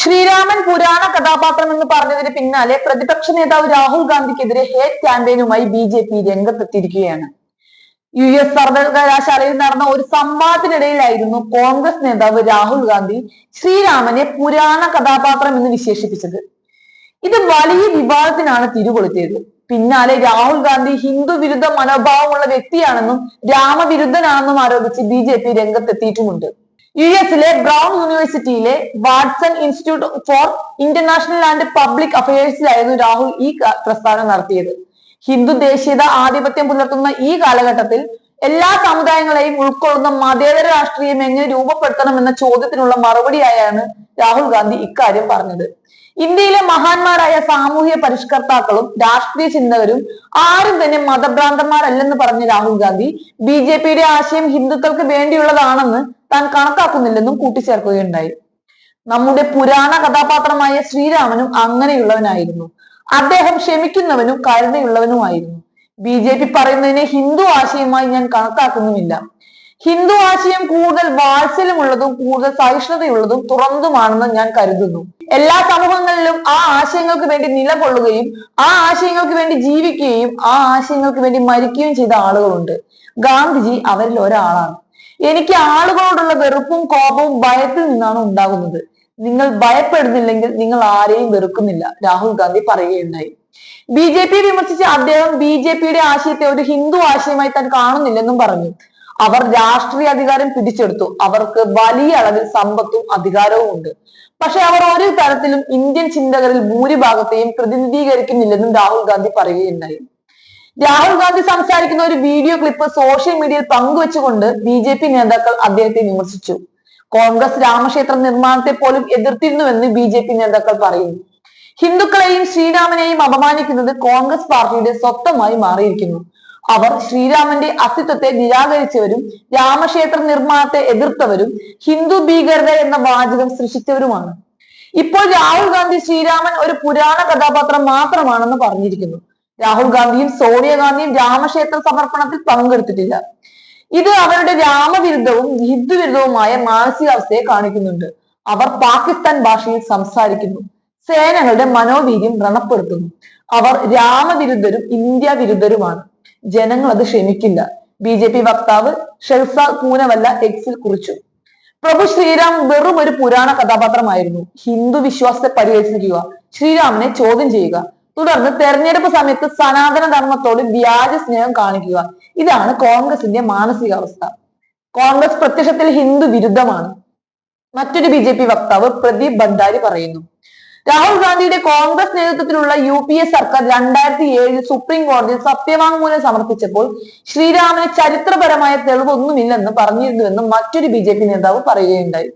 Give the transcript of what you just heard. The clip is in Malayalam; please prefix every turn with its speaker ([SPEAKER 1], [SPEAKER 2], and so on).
[SPEAKER 1] ശ്രീരാമൻ പുരാണ കഥാപാത്രം എന്ന് പറഞ്ഞതിന് പിന്നാലെ പ്രതിപക്ഷ നേതാവ് രാഹുൽ ഗാന്ധിക്കെതിരെ ഹേറ്റ് ക്യാമ്പയിനുമായി ബി ജെ പി രംഗത്തെത്തിയിരിക്കുകയാണ്. യു എസ് സർവകലാശാലയിൽ നടന്ന ഒരു സംവാദത്തിനിടയിലായിരുന്നു കോൺഗ്രസ് നേതാവ് രാഹുൽ ഗാന്ധി ശ്രീരാമനെ പുരാണ കഥാപാത്രം എന്ന് വിശേഷിപ്പിച്ചത്. ഇത് വലിയ വിവാദത്തിനാണ് തിരികൊളുത്തിയത്. പിന്നാലെ രാഹുൽ ഗാന്ധി ഹിന്ദു വിരുദ്ധ മനോഭാവമുള്ള വ്യക്തിയാണെന്നും രാമവിരുദ്ധനാണെന്നും ആരോപിച്ച് ബി ജെ പി രംഗത്തെത്തിയിട്ടുമുണ്ട്. യു എസിലെ ബ്രൗൺ യൂണിവേഴ്സിറ്റിയിലെ Watson Institute for International and Public അഫയേഴ്സിലായിരുന്നു Rahul ഈ പ്രസ്താവന നടത്തിയത്. ഹിന്ദു ദേശീയത ആധിപത്യം പുലർത്തുന്ന ഈ കാലഘട്ടത്തിൽ എല്ലാ സമുദായങ്ങളെയും ഉൾക്കൊള്ളുന്ന മതേതര രാഷ്ട്രീയം എങ്ങനെ രൂപപ്പെടുത്തണം എന്ന ചോദ്യത്തിനുള്ള മറുപടിയായാണ് രാഹുൽ ഗാന്ധി ഇക്കാര്യം പറഞ്ഞത്. ഇന്ത്യയിലെ മഹാന്മാരായ സാമൂഹ്യ പരിഷ്കർത്താക്കളും രാഷ്ട്രീയ ചിന്തകരും ആരും തന്നെ മതഭ്രാന്തന്മാരല്ലെന്ന് പറഞ്ഞ രാഹുൽ ഗാന്ധി ബി ആശയം ഹിന്ദുക്കൾക്ക് വേണ്ടിയുള്ളതാണെന്ന് താൻ കണക്കാക്കുന്നില്ലെന്നും കൂട്ടിച്ചേർക്കുകയുണ്ടായി. നമ്മുടെ പുരാണ കഥാപാത്രമായ ശ്രീരാമനും അങ്ങനെയുള്ളവനായിരുന്നു. അദ്ദേഹം ക്ഷമിക്കുന്നവനും കരുണയുള്ളവനുമായിരുന്നു. ബി ജെ പി പറയുന്നതിനെ ഹിന്ദു ആശയമായി ഞാൻ കണക്കാക്കുന്നുമില്ല. ഹിന്ദു ആശയം കൂടുതൽ വാത്സല്യമുള്ളതും കൂടുതൽ സഹിഷ്ണുതയുള്ളതും തുറന്നതുമാണെന്ന് ഞാൻ കരുതുന്നു. എല്ലാ സമൂഹങ്ങളിലും ആ ആശയങ്ങൾക്ക് വേണ്ടി നിലകൊള്ളുകയും ആ ആശയങ്ങൾക്ക് വേണ്ടി ജീവിക്കുകയും ആ ആശയങ്ങൾക്ക് വേണ്ടി മരിക്കുകയും ചെയ്ത ആളുകളുണ്ട്. ഗാന്ധിജി അവരിൽ ഒരാളാണ്. എനിക്ക് ആളുകളോടുള്ള വെറുപ്പും കോപവും ഭയത്തിൽ നിന്നാണ് ഉണ്ടാകുന്നത്. നിങ്ങൾ ഭയപ്പെടുന്നില്ലെങ്കിൽ നിങ്ങൾ ആരെയും വെറുക്കുന്നില്ല. രാഹുൽ ഗാന്ധി പറയുകയുണ്ടായി. ബി ജെ പി വിമർശിച്ച അദ്ദേഹം ബി ജെ പിയുടെ ആശയത്തെ ഒരു ഹിന്ദു ആശയമായി താൻ കാണുന്നില്ലെന്നും പറഞ്ഞു. അവർ രാഷ്ട്രീയ അധികാരം പിടിച്ചെടുത്തു. അവർക്ക് വലിയ അളവിൽ സമ്പത്തും അധികാരവും ഉണ്ട്. പക്ഷെ അവർ ഒരു തരത്തിലും ഇന്ത്യൻ ചിന്തകരിൽ ഭൂരിഭാഗത്തെയും പ്രതിനിധീകരിക്കുന്നില്ലെന്നും രാഹുൽ ഗാന്ധി പറയുകയുണ്ടായി. രാഹുൽ ഗാന്ധി സംസാരിക്കുന്ന ഒരു വീഡിയോ ക്ലിപ്പ് സോഷ്യൽ മീഡിയയിൽ പങ്കുവെച്ചുകൊണ്ട് ബി ജെ പി നേതാക്കൾ അദ്ദേഹത്തെ വിമർശിച്ചു. കോൺഗ്രസ് രാമക്ഷേത്ര നിർമ്മാണത്തെ പോലും എതിർത്തിരുന്നുവെന്ന് ബി ജെ പി നേതാക്കൾ പറയുന്നു. ഹിന്ദുക്കളെയും ശ്രീരാമനെയും അപമാനിക്കുന്നത് കോൺഗ്രസ് പാർട്ടിയുടെ സ്വത്തമായി മാറിയിരിക്കുന്നു. അവർ ശ്രീരാമന്റെ അസ്തിത്വത്തെ നിരാകരിച്ചവരും രാമക്ഷേത്ര നിർമ്മാണത്തെ എതിർത്തവരും ഹിന്ദു ഭീകരത എന്ന വാചകം സൃഷ്ടിച്ചവരുമാണ്. ഇപ്പോൾ രാഹുൽ ഗാന്ധി ശ്രീരാമൻ ഒരു പുരാണ കഥാപാത്രം മാത്രമാണെന്ന് പറഞ്ഞിരിക്കുന്നു. രാഹുൽ ഗാന്ധിയും സോണിയാഗാന്ധിയും രാമക്ഷേത്ര സമർപ്പണത്തിൽ പങ്കെടുത്തിട്ടില്ല. ഇത് അവരുടെ രാമവിരുദ്ധവും ഹിന്ദു വിരുദ്ധവുമായ മാനസികാവസ്ഥയെ കാണിക്കുന്നുണ്ട്. അവർ പാകിസ്ഥാൻ ഭാഷയിൽ സംസാരിക്കുന്നു. സേനകളുടെ മനോവീര്യം വ്രണപ്പെടുത്തുന്നു. അവർ രാമവിരുദ്ധരും ഇന്ത്യ വിരുദ്ധരുമാണ് ജനങ്ങൾ അത് ക്ഷമിക്കില്ല. ബി ജെ പി വക്താവ് ഷെൽസ പൂനവല്ല എക്സിൽ കുറിച്ചു. പ്രഭു ശ്രീരാം വെറും ഒരു പുരാണ കഥാപാത്രമായിരുന്നു. ഹിന്ദു വിശ്വാസത്തെ പരിഹസിക്കുക ശ്രീരാമനെ ചോദ്യം ചെയ്യുക തുടർന്ന് തെരഞ്ഞെടുപ്പ് സമയത്ത് സനാതന ധർമ്മത്തോട് വ്യാജ സ്നേഹം കാണിക്കുക. ഇതാണ് കോൺഗ്രസിന്റെ മാനസികാവസ്ഥ. കോൺഗ്രസ് പ്രത്യക്ഷത്തിൽ ഹിന്ദു വിരുദ്ധമാണ്. മറ്റൊരു ബി വക്താവ് പ്രദീപ് ഭണ്ഡാരി പറയുന്നു. രാഹുൽ ഗാന്ധിയുടെ കോൺഗ്രസ് നേതൃത്വത്തിലുള്ള യു പി എ സർക്കാർ രണ്ടായിരത്തി ഏഴിൽ സുപ്രീം കോടതിയിൽ സത്യവാങ്മൂലം സമർപ്പിച്ചപ്പോൾ ശ്രീരാമന് ചരിത്രപരമായ തെളിവൊന്നുമില്ലെന്ന് പറഞ്ഞിരുന്നുവെന്ന് മറ്റൊരു ബി നേതാവ് പറയുകയുണ്ടായി.